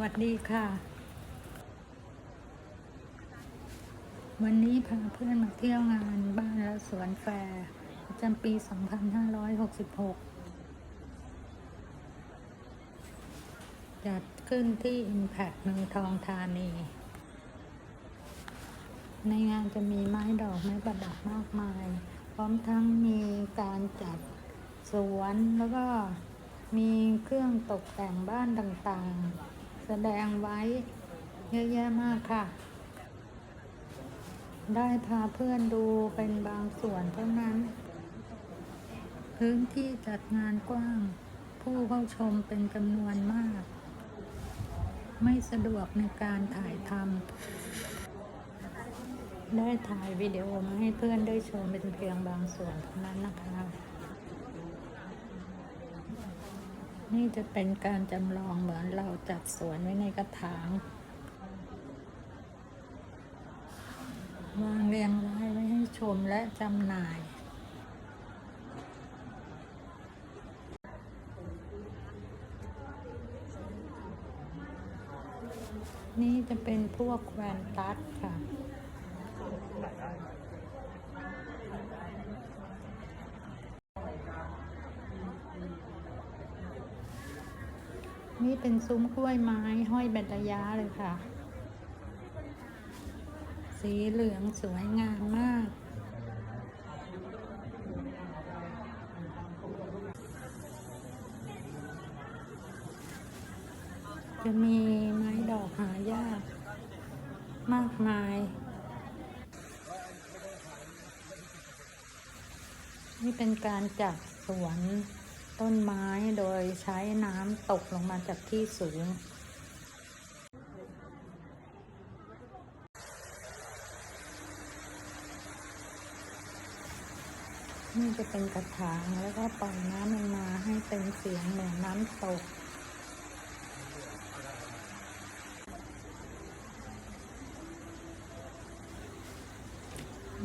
วัสดีค่ะ วันนี้พาเพื่อนมาเที่ยวงานบ้านและสวนแฟร์ประจำปี 2566 จัดขึ้นที่ Impact เมืองทองธานี ในงานจะมีไม้ดอกไม้ประดับมากมาย พร้อมทั้งมีการจัดสวนแล้วก็มีเครื่องตกแต่งบ้านต่างๆ ดงไว้เยอะแยะมากค่ะ ได้พาเพื่อนดูเป็นบางส่วนเท่านั้น พื้นที่จัดงานกว้าง ผู้เข้าชมเป็นจำนวนมาก ไม่สะดวกในการถ่ายทำได้ถ่ายวิดีโอมาให้เพื่อนได้ชมเป็นเพียงบางส่วนเท่านั้นนะคะ นี่จะเป็นการจำลองเหมือนเราจัดสวนไว้ในกระถางวางเรียงรายไว้ให้ชมและจำหน่าย นี่จะเป็นพวกแวนตัสค่ะ นี่เป็นซุ้มกล้วยไม้ห้อยเป็นระยะเลยค่ะ สีเหลืองสวยงามมาก จะมีไม้ดอกหายาก มากมาย นี่เป็นการจัดสวน ต้นไม้โดยใช้น้ำตกลงมาจากที่สูง นี่จะเป็นกระถางแล้วก็ปล่อยน้ำลงมาให้เป็นเสียงเหมือนน้ำตก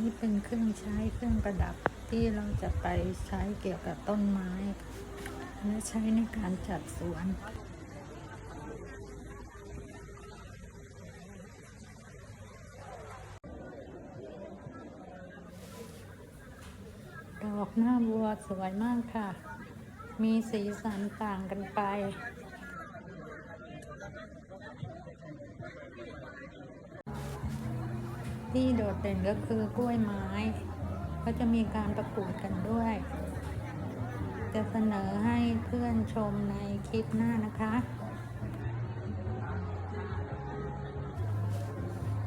นี่เป็นเครื่องใช้เครื่องประดับที่เราจะไปใช้เกี่ยวกับต้นไม้ และใช้ในการจัดสวนดอกหน้าวัวสวยมากค่ะ มีสีสันต่างกันไป ที่โดดเด่นก็คือกล้วยไม้ ก็จะมีการประกวดกันด้วย จะเสนอให เพื่อนชมในคลิปหน้านะคะ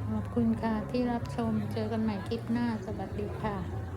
ขอบคุณค่ะที่รับชมเจอกันใหม่คลิปหน้าสวัสดีค่ะ